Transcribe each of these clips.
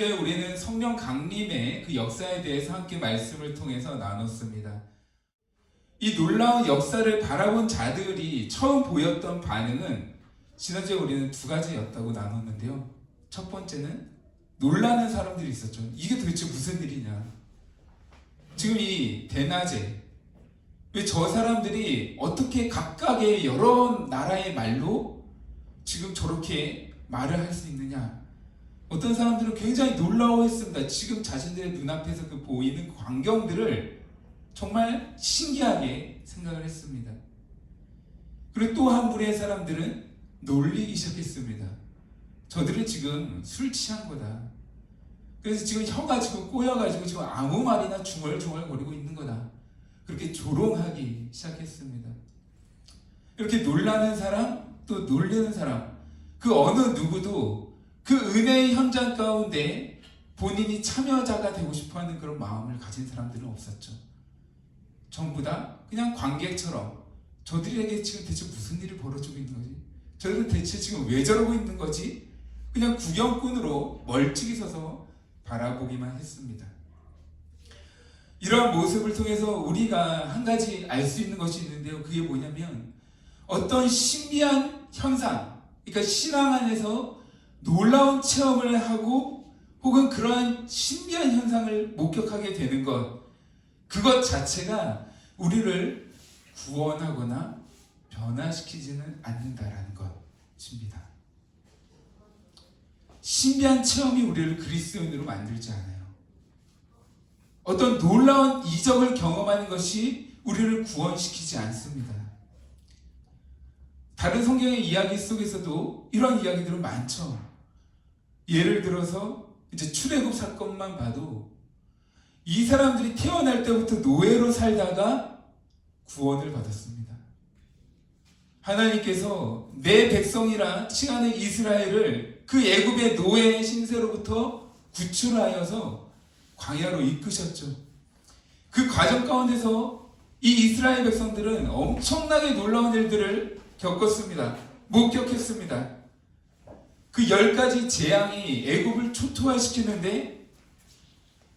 지난주에 우리는 성령 강림의 그 역사에 대해서 함께 말씀을 통해서 나눴습니다. 이 놀라운 역사를 바라본 자들이 처음 보였던 반응은 지난주에 우리는 두 가지였다고 나눴는데요. 첫 번째는 놀라는 사람들이 있었죠. 이게 도대체 무슨 일이냐. 지금 이 대낮에 왜 저 사람들이 어떻게 각각의 여러 나라의 말로 지금 저렇게 말을 할 수 있느냐. 어떤 사람들은 굉장히 놀라워했습니다. 지금 자신들의 눈앞에서 그 보이는 그 광경들을 정말 신기하게 생각을 했습니다. 그리고 또한 부류의 사람들은 놀리기 시작했습니다. 저들은 지금 술 취한 거다. 그래서 지금 혀가 지금 꼬여가지고 지금 아무 말이나 중얼중얼 거리고 있는 거다. 그렇게 조롱하기 시작했습니다. 이렇게 놀라는 사람, 또 놀리는 사람, 그 어느 누구도 그 은혜의 현장 가운데 본인이 참여자가 되고 싶어 하는 그런 마음을 가진 사람들은 없었죠. 전부 다 그냥 관객처럼 저들에게 지금 대체 무슨 일이 벌어지고 있는 거지? 저들은 대체 지금 왜 저러고 있는 거지? 그냥 구경꾼으로 멀찍이 서서 바라보기만 했습니다. 이러한 모습을 통해서 우리가 한 가지 알 수 있는 것이 있는데요. 그게 뭐냐면 어떤 신비한 현상, 그러니까 신앙 안에서 놀라운 체험을 하고 혹은 그러한 신비한 현상을 목격하게 되는 것, 그것 자체가 우리를 구원하거나 변화시키지는 않는다라는 것입니다. 신비한 체험이 우리를 그리스도인으로 만들지 않아요. 어떤 놀라운 이적을 경험하는 것이 우리를 구원시키지 않습니다. 다른 성경의 이야기 속에서도 이런 이야기들은 많죠. 예를 들어서 이제 출애굽 사건만 봐도 이 사람들이 태어날 때부터 노예로 살다가 구원을 받았습니다. 하나님께서 내 백성이라 칭하는 이스라엘을 그 애굽의 노예의 신세로부터 구출하여서 광야로 이끄셨죠. 그 과정 가운데서 이 이스라엘 백성들은 엄청나게 놀라운 일들을 겪었습니다. 목격했습니다. 그 열 가지 재앙이 애굽을 초토화시키는데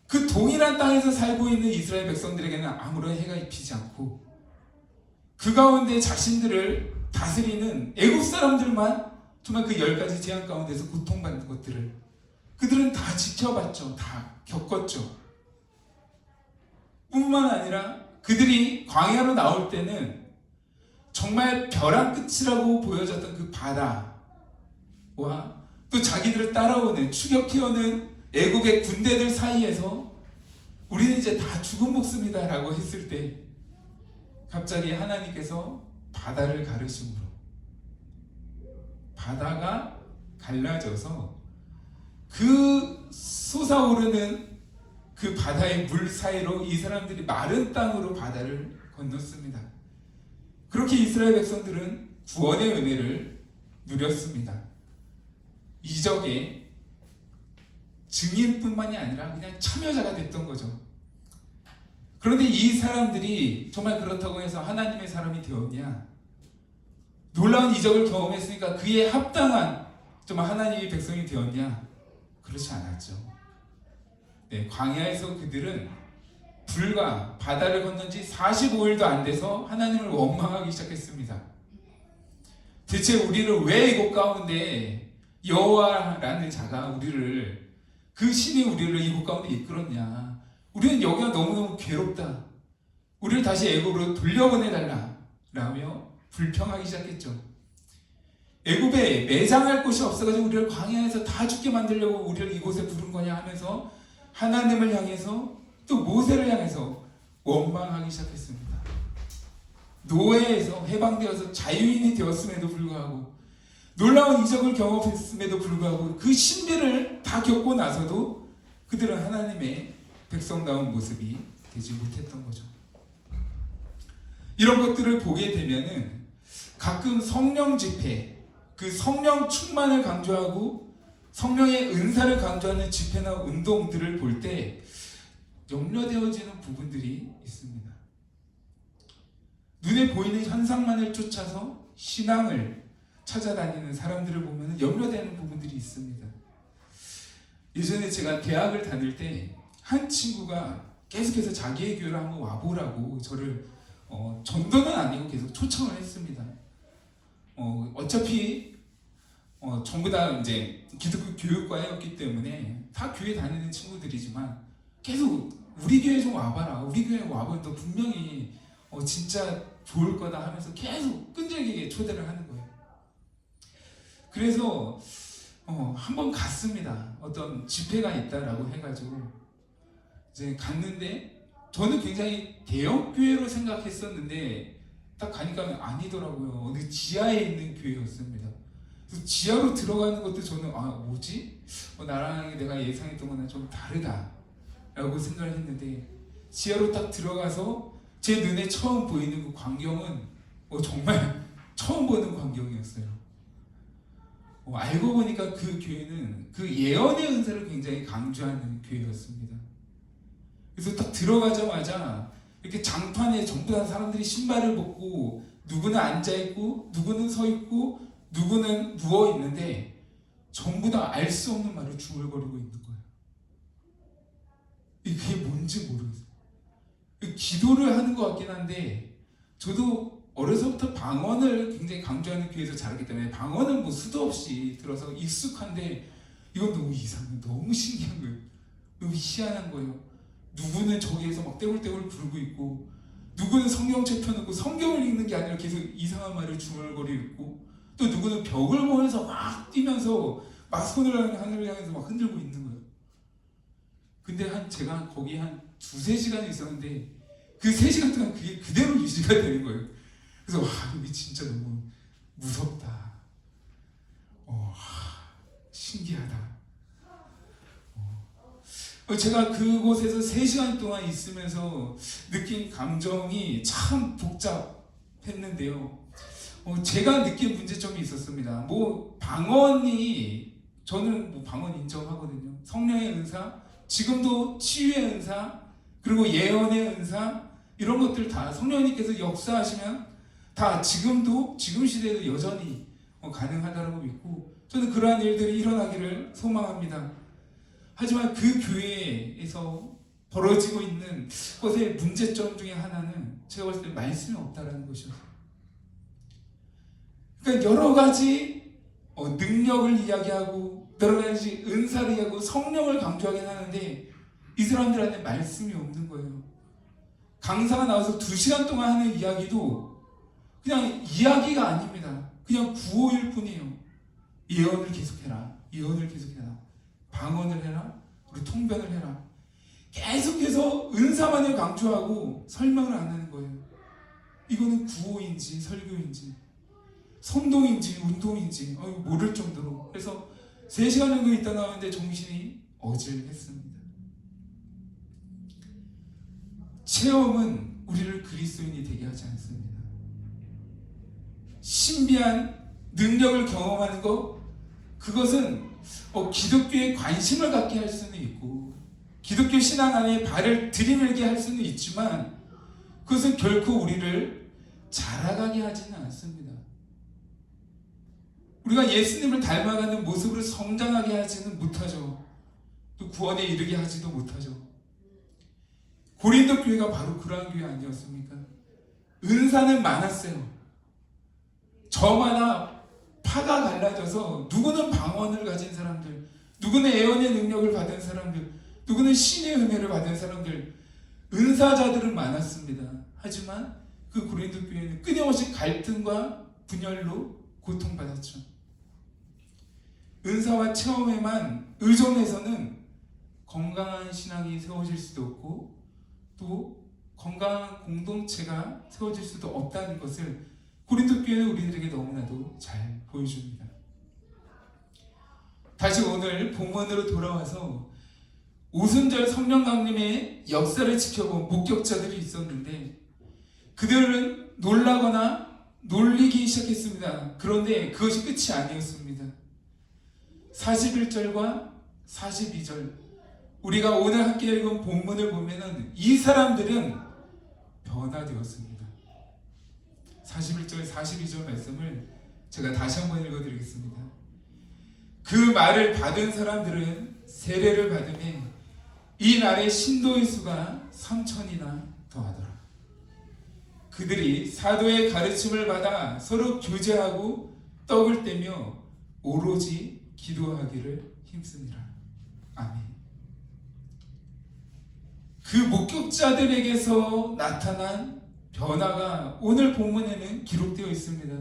그 동일한 땅에서 살고 있는 이스라엘 백성들에게는 아무런 해가 입히지 않고 그 가운데 자신들을 다스리는 애굽 사람들만 정말 그 열 가지 재앙 가운데서 고통받는 것들을 그들은 다 지켜봤죠. 다 겪었죠. 뿐만 아니라 그들이 광야로 나올 때는 정말 벼랑 끝이라고 보여졌던 그 바다 와 또 자기들을 따라오는 추격해오는 애국의 군대들 사이에서 우리는 이제 다 죽은 목숨이다라고 했을 때 갑자기 하나님께서 바다를 가르심으로 바다가 갈라져서 그 솟아오르는 그 바다의 물 사이로 이 사람들이 마른 땅으로 바다를 건넜습니다. 그렇게 이스라엘 백성들은 구원의 은혜를 누렸습니다. 이적의 증인뿐만이 아니라 그냥 참여자가 됐던 거죠. 그런데 이 사람들이 정말 그렇다고 해서 하나님의 사람이 되었냐? 놀라운 이적을 경험했으니까 그에 합당한 정말 하나님의 백성이 되었냐? 그렇지 않았죠. 네, 광야에서 그들은 불과 바다를 건넌 지 45일도 안 돼서 하나님을 원망하기 시작했습니다. 대체 우리를 왜 이곳 가운데 여호와라는 자가 우리를 그 신이 우리를 이곳 가운데 이끌었냐? 우리는 여기가 너무너무 괴롭다. 우리를 다시 애굽으로 돌려보내달라. 라며 불평하기 시작했죠. 애굽에 매장할 곳이 없어가지고 우리를 광야에서 다 죽게 만들려고 우리를 이곳에 부른 거냐 하면서 하나님을 향해서 또 모세를 향해서 원망하기 시작했습니다. 노예에서 해방되어서 자유인이 되었음에도 불구하고 놀라운 이적을 경험했음에도 불구하고 그 신비를 다 겪고 나서도 그들은 하나님의 백성다운 모습이 되지 못했던 거죠. 이런 것들을 보게 되면은 가끔 성령 집회, 그 성령 충만을 강조하고 성령의 은사를 강조하는 집회나 운동들을 볼 때 염려되어지는 부분들이 있습니다. 눈에 보이는 현상만을 쫓아서 신앙을 찾아다니는 사람들을 보면 염려되는 부분들이 있습니다. 예전에 제가 대학을 다닐 때 한 친구가 계속해서 자기의 교회를 한번 와보라고 저를 어, 전도는 아니고 계속 초청을 했습니다. 어, 어차피 어, 전부 다 이제 기독교 교육과였기 때문에 다 교회 다니는 친구들이지만 계속 우리 교회 좀 와봐라. 우리 교회 와보면 너 분명히 어, 진짜 좋을 거다 하면서 계속 끈질기게 초대를 하는. 그래서 어, 한번 갔습니다. 어떤 집회가 있다라고 해가지고 이제 갔는데 저는 굉장히 대형 교회로 생각했었는데 딱 가니까 아니더라고요. 어디 지하에 있는 교회였습니다. 그래서 지하로 들어가는 것도 저는 아 뭐지? 어, 나랑 내가 예상했던 거는 좀 다르다라고 생각을 했는데 지하로 딱 들어가서 제 눈에 처음 보이는 그 광경은 어, 정말 처음 보는 광경이었어요. 어, 알고 보니까 그 교회는 그 예언의 은사를 굉장히 강조하는 교회였습니다. 그래서 딱 들어가자마자 이렇게 장판에 전부 다 사람들이 신발을 벗고 누구는 앉아 있고 누구는 서 있고 누구는 누워 있는데 전부 다 알 수 없는 말을 중얼거리고 있는 거예요. 이게 뭔지 모르겠어요. 기도를 하는 것 같긴 한데 저도 어려서부터 방언을 굉장히 강조하는 교회에서 자랐기 때문에 방언은 뭐 수도 없이 들어서 익숙한데 이건 너무 이상해, 너무 신기한 거예요. 너무 희한한 거예요. 누구는 저기에서 막 떼굴떼굴 부르고 있고 누구는 성경책 펴놓고 성경을 읽는 게 아니라 계속 이상한 말을 중얼거리고 있고 또 누구는 벽을 보면서 막 뛰면서 막 손을 하늘을 향해서 막 흔들고 있는 거예요. 근데 한 제가 거기 한 두세 시간 있었는데 그 세 시간 동안 그게 그대로 유지가 되는 거예요. 그래서 와 여기 진짜 너무 무섭다. 어, 하, 신기하다. 어, 제가 그곳에서 3시간 동안 있으면서 느낀 감정이 참 복잡했는데요. 어, 제가 느낀 문제점이 있었습니다. 뭐 방언이 저는 뭐 방언 인정하거든요. 성령의 은사, 지금도 치유의 은사, 그리고 예언의 은사 이런 것들 다 성령님께서 역사하시면 다 지금도 지금 시대에도 여전히 어, 가능하다고 믿고 저는 그러한 일들이 일어나기를 소망합니다. 하지만 그 교회에서 벌어지고 있는 것의 문제점 중에 하나는 제가 봤을 때 말씀이 없다라는 것이었어요. 그러니까 여러 가지 어, 능력을 이야기하고 여러 가지 은사를 이야기하고 성령을 강조하긴 하는데 이 사람들한테 말씀이 없는 거예요. 강사가 나와서 두 시간 동안 하는 이야기도 그냥 이야기가 아닙니다. 그냥 구호일 뿐이에요. 예언을 계속해라. 예언을 계속해라. 방언을 해라. 우리 통변을 해라. 계속해서 은사만을 강조하고 설명을 안 하는 거예요. 이거는 구호인지 설교인지 선동인지 운동인지 어, 모를 정도로 그래서 3시간 정도 있다 나왔는데 정신이 어질했습니다. 체험은 우리를 그리스도인이 되게 하지 않습니다. 신비한 능력을 경험하는 것 그것은 어, 기독교에 관심을 갖게 할 수는 있고 기독교 신앙 안에 발을 들이밀게 할 수는 있지만 그것은 결코 우리를 자라가게 하지는 않습니다. 우리가 예수님을 닮아가는 모습으로 성장하게 하지는 못하죠. 또 구원에 이르게 하지도 못하죠. 고린도 교회가 바로 그러한 교회 아니었습니까? 은사는 많았어요. 저마다 파가 갈라져서 누구는 방언을 가진 사람들, 누구는 예언의 능력을 받은 사람들, 누구는 신의 은혜를 받은 사람들, 은사자들은 많았습니다. 하지만 그 고린도 교회는 끊임없이 갈등과 분열로 고통받았죠. 은사와 체험에만 의존해서는 건강한 신앙이 세워질 수도 없고 또 건강한 공동체가 세워질 수도 없다는 것을 고린도 교회는 우리들에게 너무나도 잘 보여줍니다. 다시 오늘 본문으로 돌아와서 오순절 성령 강림의 역사를 지켜본 목격자들이 있었는데 그들은 놀라거나 놀리기 시작했습니다. 그런데 그것이 끝이 아니었습니다. 41절과 42절 우리가 오늘 함께 읽은 본문을 보면은 이 사람들은 변화되었습니다. 41절 42절 말씀을 제가 다시 한번 읽어드리겠습니다. 그 말을 받은 사람들은 세례를 받음에 이 날의 신도의 수가 3천이나 더하더라. 그들이 사도의 가르침을 받아 서로 교제하고 떡을 떼며 오로지 기도하기를 힘쓰니라. 아멘. 그 목격자들에게서 나타난 변화가 오늘 본문에는 기록되어 있습니다.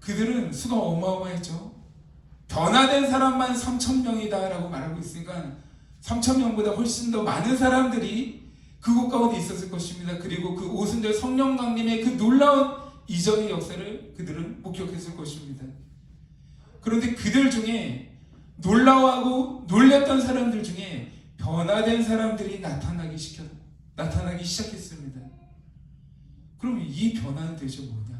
그들은 수가 어마어마했죠. 변화된 사람만 3천 명이다라고 말하고 있으니까 3천 명보다 훨씬 더 많은 사람들이 그곳 가운데 있었을 것입니다. 그리고 그 오순절 성령 강림의 그 놀라운 이적의 역사를 그들은 목격했을 것입니다. 그런데 그들 중에 놀라워하고 놀랬던 사람들 중에 변화된 사람들이 나타나기 시켜 나타나기 시작했습니다. 그럼 이 변화는 도대체 뭐냐?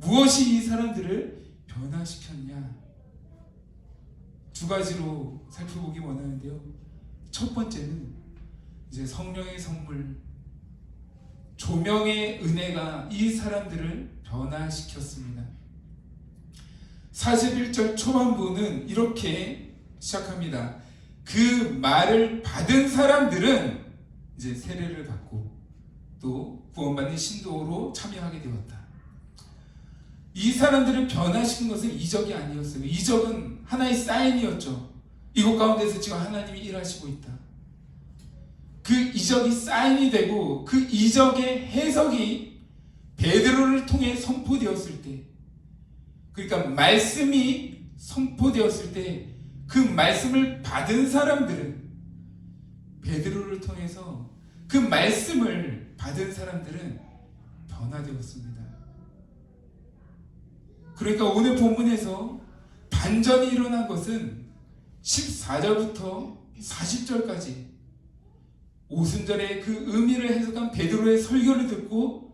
무엇이 이 사람들을 변화시켰냐? 두 가지로 살펴보기 원하는데요. 첫 번째는 이제 성령의 선물, 조명의 은혜가 이 사람들을 변화시켰습니다. 41절 초반부는 이렇게 시작합니다. 그 말을 받은 사람들은 이제 세례를 받고 또 구원받는 신도로 참여하게 되었다. 이 사람들을 변화시킨 것은 이적이 아니었어요. 이적은 하나의 사인이었죠. 이곳 가운데서 지금 하나님이 일하시고 있다. 그 이적이 사인이 되고 그 이적의 해석이 베드로를 통해 선포되었을 때 그러니까 말씀이 선포되었을 때 그 말씀을 받은 사람들은 베드로를 통해서 그 말씀을 받은 사람들은 변화되었습니다. 그러니까 오늘 본문에서 반전이 일어난 것은 14절부터 40절까지 오순절의 그 의미를 해석한 베드로의 설교를 듣고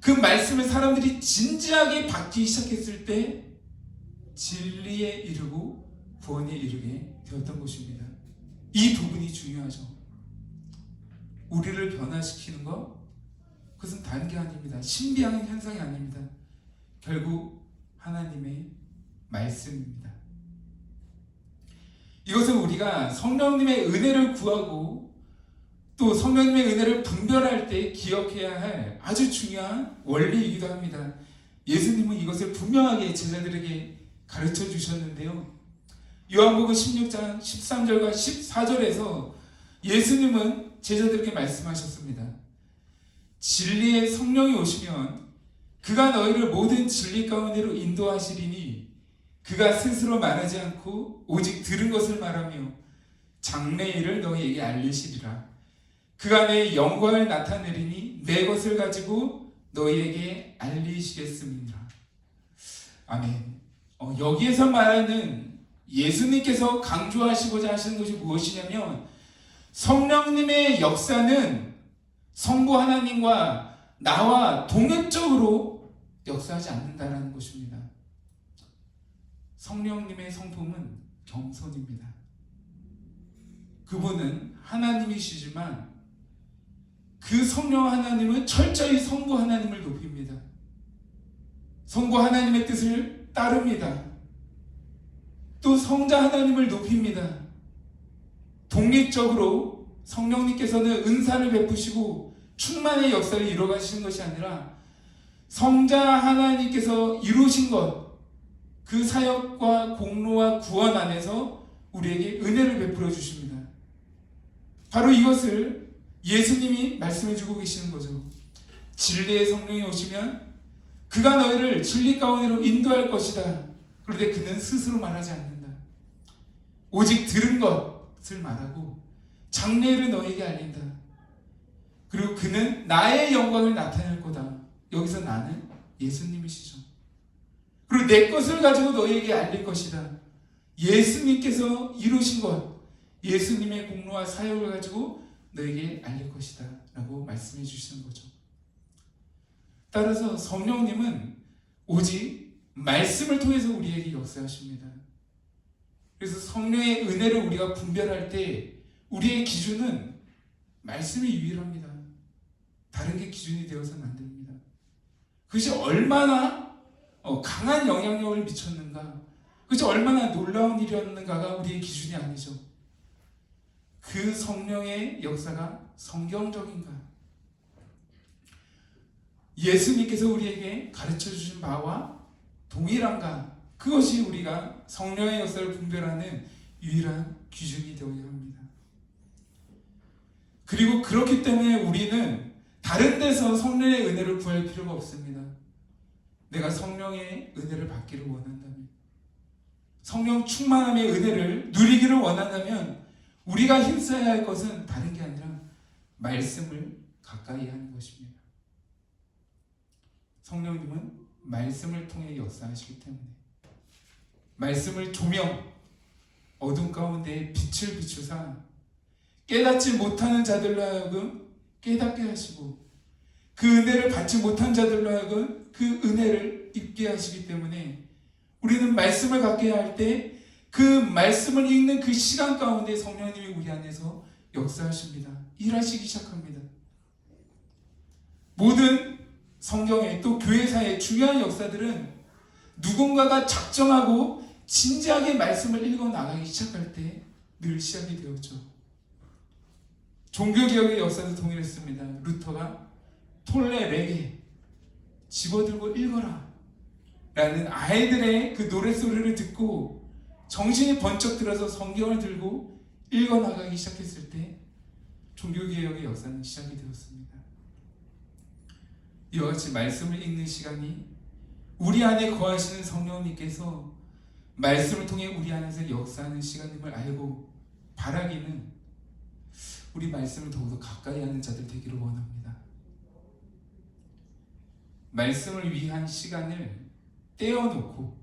그 말씀을 사람들이 진지하게 받기 시작했을 때 진리에 이르고 구원에 이르게 되었던 것입니다. 이 부분이 중요하죠. 우리를 변화시키는 것 그것은 게 아닙니다. 신비한 현상이 아닙니다. 결국 하나님의 말씀입니다. 이것은 우리가 성령님의 은혜를 구하고 또 성령님의 은혜를 분별할 때 기억해야 할 아주 중요한 원리이기도 합니다. 예수님은 이것을 분명하게 제자들에게 가르쳐 주셨는데요. 요한복음 16장 13절과 14절에서 예수님은 제자들에게 말씀하셨습니다. 진리의 성령이 오시면 그가 너희를 모든 진리 가운데로 인도하시리니 그가 스스로 말하지 않고 오직 들은 것을 말하며 장래일을 너희에게 알리시리라. 그가 내 영광을 나타내리니 내 것을 가지고 너희에게 알리시겠습니다. 아멘. 어, 여기에서 말하는 예수님께서 강조하시고자 하시는 것이 무엇이냐면 성령님의 역사는 성부 하나님과 나와 독립적으로 역사하지 않는다라는 것입니다. 성령님의 성품은 겸손입니다. 그분은 하나님이시지만 그 성령 하나님은 철저히 성부 하나님을 높입니다. 성부 하나님의 뜻을 따릅니다. 또 성자 하나님을 높입니다. 독립적으로 성령님께서는 은사를 베푸시고 충만의 역사를 이루어가시는 것이 아니라 성자 하나님께서 이루신 것, 그 사역과 공로와 구원 안에서 우리에게 은혜를 베풀어 주십니다. 바로 이것을 예수님이 말씀해 주고 계시는 거죠. 진리의 성령이 오시면 그가 너희를 진리 가운데로 인도할 것이다. 그런데 그는 스스로 말하지 않는다. 오직 들은 것을 말하고 장래를 너에게 알린다. 그리고 그는 나의 영광을 나타낼 거다. 여기서 나는 예수님이시죠. 그리고 내 것을 가지고 너에게 알릴 것이다. 예수님께서 이루신 것, 예수님의 공로와 사역을 가지고 너에게 알릴 것이다. 라고 말씀해 주시는 거죠. 따라서 성령님은 오직 말씀을 통해서 우리에게 역사하십니다. 그래서 성령의 은혜를 우리가 분별할 때 우리의 기준은 말씀이 유일합니다. 다른 게 기준이 되어서는 안 됩니다. 그것이 얼마나 어, 강한 영향력을 미쳤는가, 그저 얼마나 놀라운 일이었는가가 우리의 기준이 아니죠. 그 성령의 역사가 성경적인가? 예수님께서 우리에게 가르쳐 주신 바와 동일한가? 그것이 우리가 성령의 역사를 분별하는 유일한 기준이 되어야 합니다. 그리고 그렇기 때문에 우리는 다른 데서 성령의 은혜를 구할 필요가 없습니다. 내가 성령의 은혜를 받기를 원한다면, 성령 충만함의 은혜를 누리기를 원한다면, 우리가 힘써야 할 것은 다른 게 아니라 말씀을 가까이 하는 것입니다. 성령님은 말씀을 통해 역사하시기 때문에 말씀을 조명 어둠 가운데 빛을 비추사 깨닫지 못하는 자들로 하여금 깨닫게 하시고 그 은혜를 받지 못한 자들로 하여금 그 은혜를 입게 하시기 때문에 우리는 말씀을 갖게 할 때 그 말씀을 읽는 그 시간 가운데 성령님이 우리 안에서 역사하십니다. 일하시기 시작합니다. 모든 성경의 또 교회사의 중요한 역사들은 누군가가 작정하고 진지하게 말씀을 읽어 나가기 시작할 때 늘 시작이 되었죠. 종교개혁의 역사도 동일했습니다. 루터가 톨레레게 집어들고 읽어라 라는 아이들의 그 노래소리를 듣고 정신이 번쩍 들어서 성경을 들고 읽어 나가기 시작했을 때 종교개혁의 역사는 시작이 되었습니다. 이와 같이 말씀을 읽는 시간이 우리 안에 거하시는 성령님께서 말씀을 통해 우리 안에서 역사하는 시간임을 알고 바라기는 우리 말씀을 더욱더 가까이 하는 자들 되기를 원합니다. 말씀을 위한 시간을 떼어놓고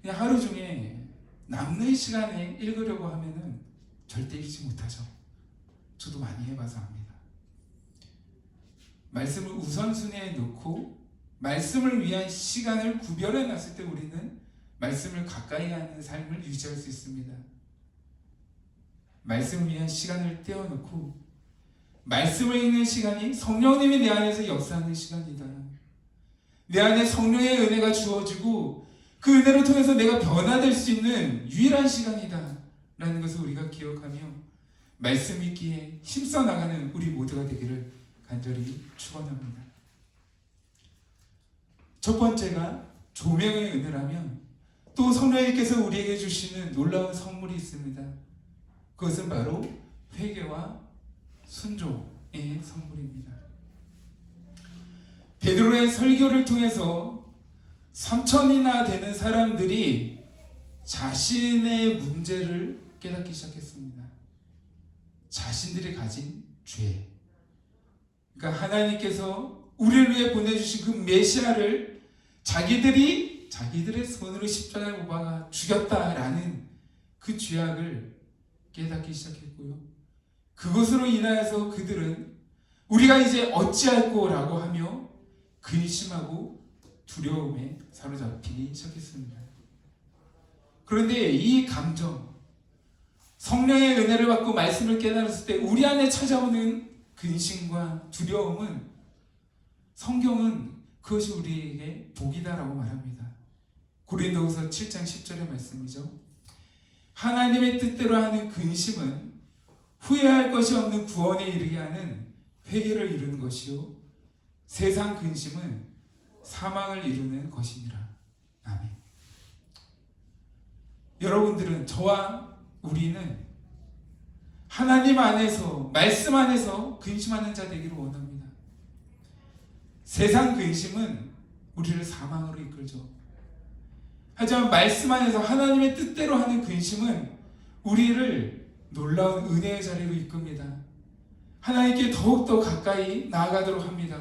그냥 하루 중에 남는 시간에 읽으려고 하면은 절대 읽지 못하죠. 저도 많이 해봐서 압니다. 말씀을 우선순위에 놓고 말씀을 위한 시간을 구별해 놨을 때 우리는 말씀을 가까이 하는 삶을 유지할 수 있습니다. 말씀을 위한 시간을 떼어놓고 말씀을 읽는 시간이 성령님이 내 안에서 역사하는 시간이다. 내 안에 성령의 은혜가 주어지고 그 은혜를 통해서 내가 변화될 수 있는 유일한 시간이다. 라는 것을 우리가 기억하며 말씀 읽기에 힘써 나가는 우리 모두가 되기를 간절히 축원합니다. 첫 번째가 조명의 은혜라면 또 성령님께서 우리에게 주시는 놀라운 선물이 있습니다. 그것은 바로 회개와 순종의 선물입니다. 베드로의 설교를 통해서 3천이나 되는 사람들이 자신의 문제를 깨닫기 시작했습니다. 자신들이 가진 죄. 그러니까 하나님께서 우리를 위해 보내주신 그 메시아를 자기들이 자기들의 손으로 십자가에 못 박아 죽였다라는 그 죄악을 깨닫기 시작했고요. 그것으로 인하여서 그들은 우리가 이제 어찌할꼬라고 하며 근심하고 두려움에 사로잡히기 시작했습니다. 그런데 이 감정, 성령의 은혜를 받고 말씀을 깨달았을 때 우리 안에 찾아오는 근심과 두려움은 성경은 그것이 우리에게 복이다라고 말합니다. 고린도후서 7장 10절의 말씀이죠. 하나님의 뜻대로 하는 근심은 후회할 것이 없는 구원에 이르게 하는 회개를 이루는 것이요 세상 근심은 사망을 이루는 것이니라. 아멘. 여러분들은 저와 우리는 하나님 안에서 말씀 안에서 근심하는 자 되기를 원합니다. 세상 근심은 우리를 사망으로 이끌죠. 하지만 말씀 안에서 하나님의 뜻대로 하는 근심은 우리를 놀라운 은혜의 자리로 이끕니다. 하나님께 더욱더 가까이 나아가도록 합니다.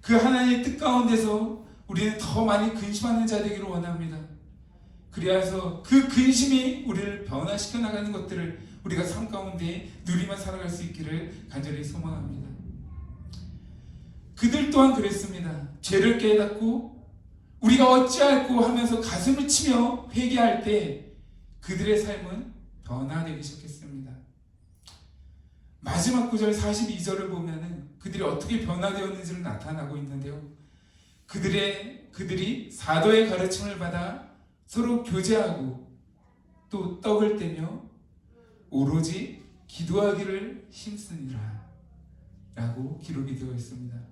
그 하나님의 뜻 가운데서 우리는 더 많이 근심하는 자 되기를 원합니다. 그리하여서 그 근심이 우리를 변화시켜 나가는 것들을 우리가 삶 가운데 누리며 살아갈 수 있기를 간절히 소망합니다. 그들 또한 그랬습니다. 죄를 깨닫고 우리가 어찌할꼬 하면서 가슴을 치며 회개할 때 그들의 삶은 변화되기 시작했습니다. 마지막 구절 42절을 보면은 그들이 어떻게 변화되었는지를 나타나고 있는데요. 그들의 그들이 사도의 가르침을 받아 서로 교제하고 또 떡을 떼며 오로지 기도하기를 힘쓰니라 라고 기록이 되어 있습니다.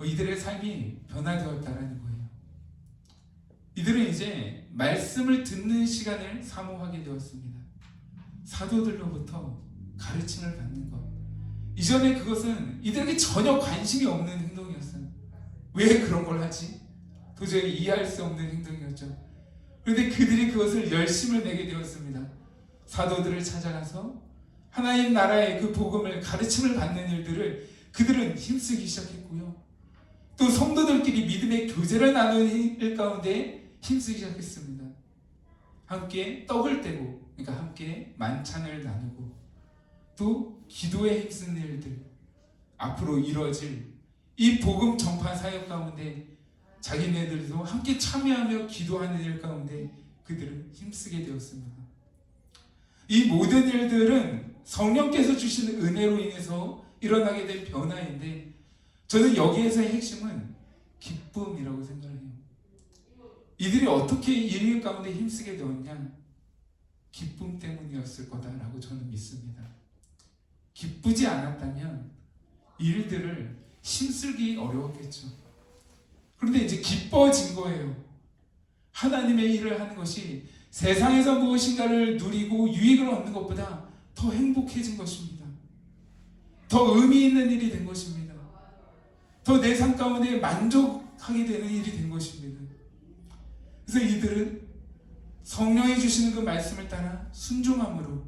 어, 이들의 삶이 변화되었다라는 거예요. 이들은 이제 말씀을 듣는 시간을 사모하게 되었습니다. 사도들로부터 가르침을 받는 것. 이전에 그것은 이들에게 전혀 관심이 없는 행동이었어요. 왜 그런 걸 하지? 도저히 이해할 수 없는 행동이었죠. 그런데 그들이 그것을 열심을 내게 되었습니다. 사도들을 찾아가서 하나님 나라의 그 복음을 가르침을 받는 일들을 그들은 힘쓰기 시작했고요. 또 성도들끼리 믿음의 교제를 나누는 일 가운데 힘쓰기 시작했습니다. 함께 떡을 떼고, 그러니까 함께 만찬을 나누고, 또 기도에 힘쓰는 일들, 앞으로 이루어질 이 복음 전파 사역 가운데 자기네들도 함께 참여하며 기도하는 일 가운데 그들은 힘쓰게 되었습니다. 이 모든 일들은 성령께서 주시는 은혜로 인해서 일어나게 된 변화인데 저는 여기에서의 핵심은 기쁨이라고 생각해요. 이들이 어떻게 일 가운데 힘쓰게 되었냐? 기쁨 때문이었을 거다라고 저는 믿습니다. 기쁘지 않았다면 일들을 힘쓰기 어려웠겠죠. 그런데 이제 기뻐진 거예요. 하나님의 일을 하는 것이 세상에서 무엇인가를 누리고 유익을 얻는 것보다 더 행복해진 것입니다. 더 의미 있는 일이 된 것입니다. 더 내 삶 가운데 만족하게 되는 일이 된 것입니다. 그래서 이들은 성령이 주시는 그 말씀을 따라 순종함으로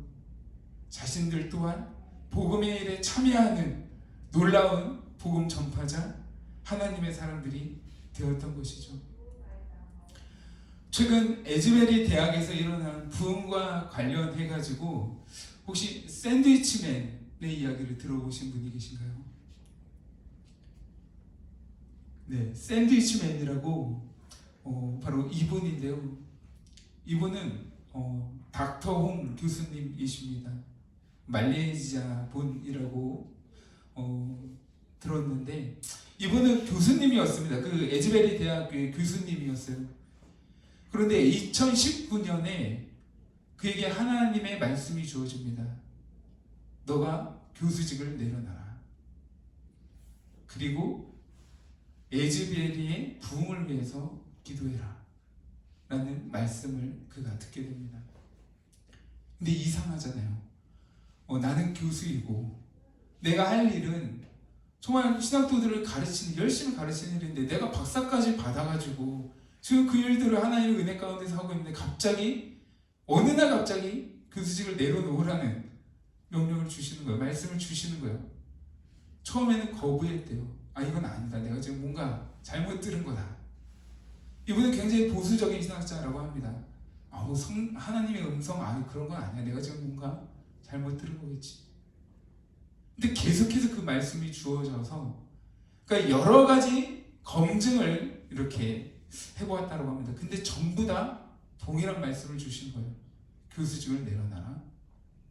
자신들 또한 복음의 일에 참여하는 놀라운 복음 전파자 하나님의 사람들이 되었던 것이죠. 최근 에즈베리 대학에서 일어난 부흥과 관련해 가지고 혹시 샌드위치맨의 이야기를 들어보신 분이 계신가요? 네, 샌드위치맨이라고 어, 바로 이분인데요. 이분은 어, 닥터 홍 교수님이십니다. 말레이시아 분이라고 어, 들었는데 이분은 교수님이었습니다. 그 에즈베리 대학교의 교수님이었어요. 그런데 2019년에 그에게 하나님의 말씀이 주어집니다. 너가 교수직을 내려놔라. 그리고 에즈베리의 부흥을 위해서 기도해라. 라는 말씀을 그가 듣게 됩니다. 근데 이상하잖아요. 어, 나는 교수이고 내가 할 일은 정말 신학도들을 가르치는 열심히 가르치는 일인데 내가 박사까지 받아가지고 지금 그 일들을 하나님의 은혜 가운데서 하고 있는데 갑자기 어느 날 갑자기 교수직을 내려놓으라는 명령을 주시는 거예요. 말씀을 주시는 거예요. 처음에는 거부했대요. 아 이건 아니다. 내가 지금 뭔가 잘못 들은 거다. 이분은 굉장히 보수적인 신학자라고 합니다. 아우 성, 하나님의 음성 아 그런 건 아니야. 내가 지금 뭔가 잘못 들은 거겠지. 근데 계속해서 그 말씀이 주어져서 그러니까 여러 가지 검증을 이렇게 해보았다고 합니다. 근데 전부 다 동일한 말씀을 주신 거예요. 교수직을 내려놔라.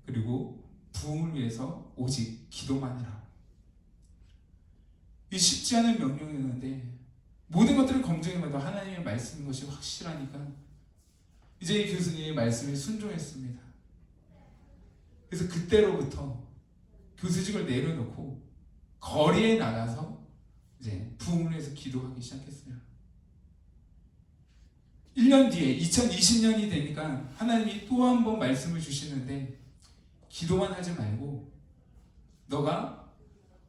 그리고 부흥을 위해서 오직 기도만 해라. 이 쉽지 않은 명령이었는데 모든 것들을 검증해봐도 하나님의 말씀인 것이 확실하니까 이제 이 교수님의 말씀에 순종했습니다. 그래서 그때로부터 교수직을 내려놓고 거리에 나가서 이제 부흥을 해서 기도하기 시작했어요. 1년 뒤에 2020년이 되니까 하나님이 또 한 번 말씀을 주시는데 기도만 하지 말고 너가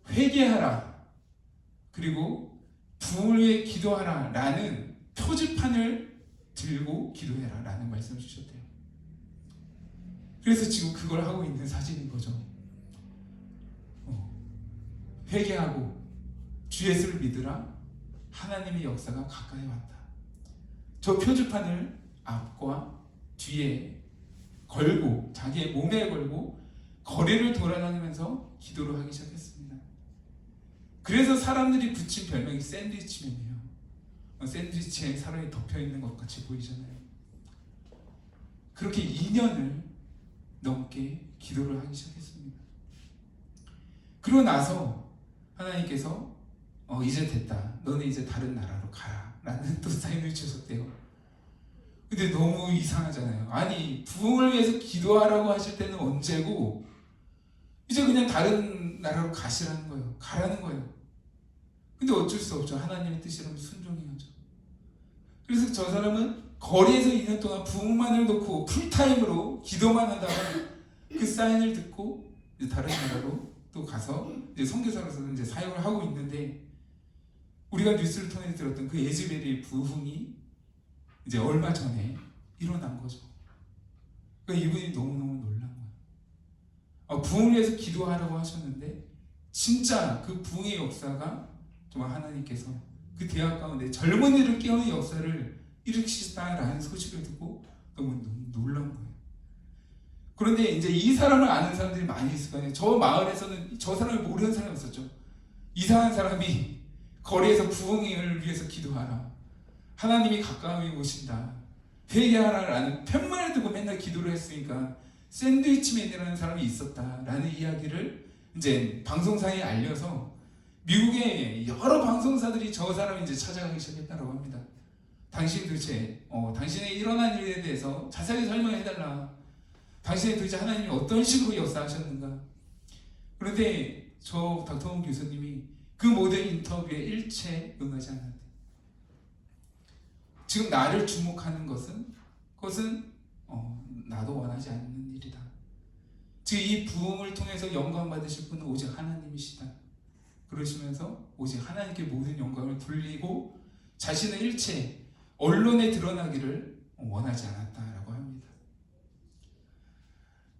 회개하라 그리고 부흥을 위해 기도하라 라는 표지판을 들고 기도해라 라는 말씀을 주셨대요. 그래서 지금 그걸 하고 있는 사진인 거죠. 어. 회개하고 주 예수를 믿으라 하나님의 역사가 가까이 왔다. 저 표지판을 앞과 뒤에 걸고 자기의 몸에 걸고 거리를 돌아다니면서 기도를 하기 시작했습니다. 그래서 사람들이 붙인 별명이 샌드위치맨이에요. 어, 샌드위치에 사람이 덮여 있는 것 같이 보이잖아요. 그렇게 2년을 넘게 기도를 하기 시작했습니다. 그러고 나서 하나님께서 어 이제 됐다. 너는 이제 다른 나라로 가라. 라는 또 사인을 주셨대요. 근데 너무 이상하잖아요. 아니 부흥을 위해서 기도하라고 하실 때는 언제고 이제 그냥 다른 나라로 가시라는 거예요. 가라는 거예요. 근데 어쩔 수 없죠. 하나님의 뜻이라면 순종해야죠. 그래서 저 사람은 거리에서 2년 동안 부흥만을 놓고 풀타임으로 기도만 하다가 그 사인을 듣고 다른 나라로 또 가서 이제 선교사로서 이제 사역을 하고 있는데 우리가 뉴스를 통해 들었던 그 에즈벨의 부흥이 이제 얼마 전에 일어난 거죠. 그러니까 이분이 너무너무. 아, 부흥을 위해서 기도하라고 하셨는데 진짜 그 부흥의 역사가 정말 하나님께서 그 대학 가운데 젊은이를 깨우는 역사를 일으키시다라는 소식을 듣고 너무 놀란 거예요. 그런데 이제 이 사람을 아는 사람들이 많이 있을 거 아니에요. 저 마을에서는 저 사람을 모르는 사람이 없었죠. 이상한 사람이 거리에서 부흥을 위해서 기도하라. 하나님이 가까이 오신다. 회개하라라는 편만을 두고 맨날 기도를 했으니까 샌드위치맨이라는 사람이 있었다라는 이야기를 이제 방송사에 알려서 미국의 여러 방송사들이 저 사람을 이제 찾아가기 시작했다고 합니다. 당신 도대체 어, 당신의 일어난 일에 대해서 자세하게 설명해달라. 당신의 도대체 하나님이 어떤 식으로 역사하셨는가. 그런데 저 닥터원 교수님이 그 모든 인터뷰에 일체 응하지 않았대. 지금 나를 주목하는 것은 그것은 어, 나도 원하지 않는 지금 이 부흥을 통해서 영광 받으실 분은 오직 하나님이시다. 그러시면서 오직 하나님께 모든 영광을 돌리고 자신의 일체 언론에 드러나기를 원하지 않았다라고 합니다.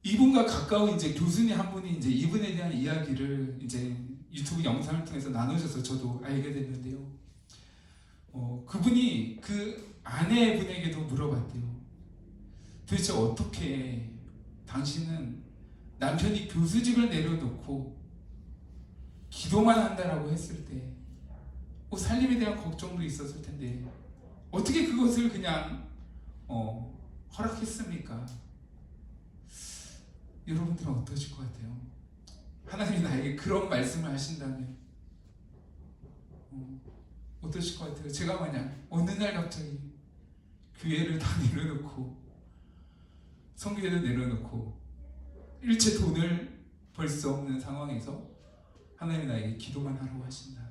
이분과 가까운 이제 교수님 한 분이 이제 이분에 대한 이야기를 이제 유튜브 영상을 통해서 나누셔서 저도 알게 됐는데요. 어, 그분이 그 아내분에게도 물어봤대요. 도대체 어떻게 당신은 남편이 교수직을 내려놓고 기도만 한다라고 했을 때 어, 살림에 대한 걱정도 있었을 텐데 어떻게 그것을 그냥 어, 허락했습니까? 여러분들은 어떠실 것 같아요? 하나님이 나에게 그런 말씀을 하신다면 어, 어떠실 것 같아요? 제가 만약 어느 날 갑자기 교회를 다 내려놓고 성교회를 내려놓고 일체 돈을 벌 수 없는 상황에서 하나님이 나에게 기도만 하라고 하신다.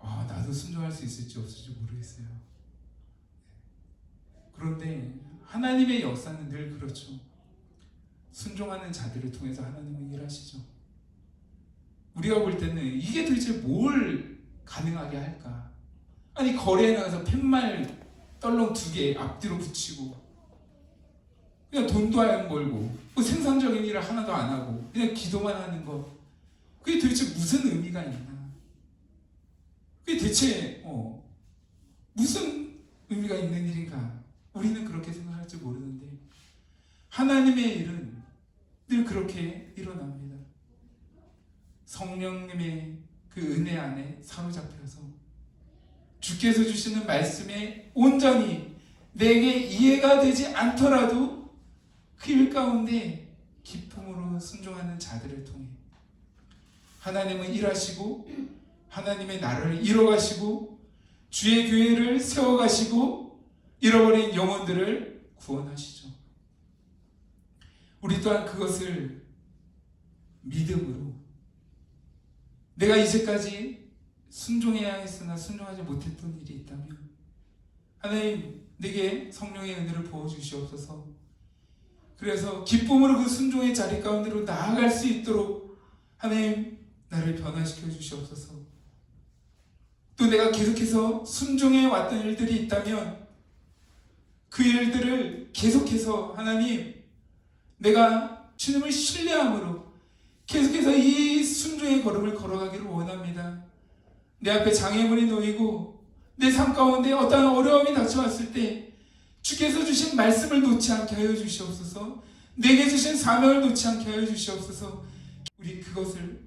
아, 나도 순종할 수 있을지 없을지 모르겠어요. 그런데 하나님의 역사는 늘 그렇죠. 순종하는 자들을 통해서 하나님은 일하시죠. 우리가 볼 때는 이게 도대체 뭘 가능하게 할까? 아니 거리에 나가서 팻말 떨렁 두 개 앞뒤로 붙이고 그냥 돈도 안 벌고 뭐 생산적인 일을 하나도 안 하고 그냥 기도만 하는 것 그게 도대체 무슨 의미가 있나? 그게 대체 어, 무슨 의미가 있는 일인가? 우리는 그렇게 생각할지 모르는데 하나님의 일은 늘 그렇게 일어납니다. 성령님의 그 은혜 안에 사로잡혀서 주께서 주시는 말씀에 온전히 내게 이해가 되지 않더라도 그 일 가운데 기쁨으로 순종하는 자들을 통해 하나님은 일하시고 하나님의 나라를 이뤄가시고 주의 교회를 세워가시고 잃어버린 영혼들을 구원하시죠. 우리 또한 그것을 믿음으로 내가 이제까지 순종해야 했으나 순종하지 못했던 일이 있다면 하나님 내게 성령의 은혜를 부어 주시옵소서 그래서 기쁨으로 그 순종의 자리 가운데로 나아갈 수 있도록 하나님 나를 변화시켜 주시옵소서 또 내가 계속해서 순종해 왔던 일들이 있다면 그 일들을 계속해서 하나님 내가 주님을 신뢰함으로 계속해서 이 순종의 걸음을 걸어가기를 원합니다. 내 앞에 장애물이 놓이고 내 삶 가운데 어떠한 어려움이 닥쳐왔을 때 주께서 주신 말씀을 놓지 않게 하여 주시옵소서 내게 주신 사명을 놓지 않게 하여 주시옵소서 우리 그것을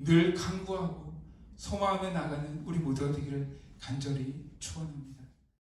늘 강구하고 소망하며 나가는 우리 모두가 되기를 간절히 축원합니다.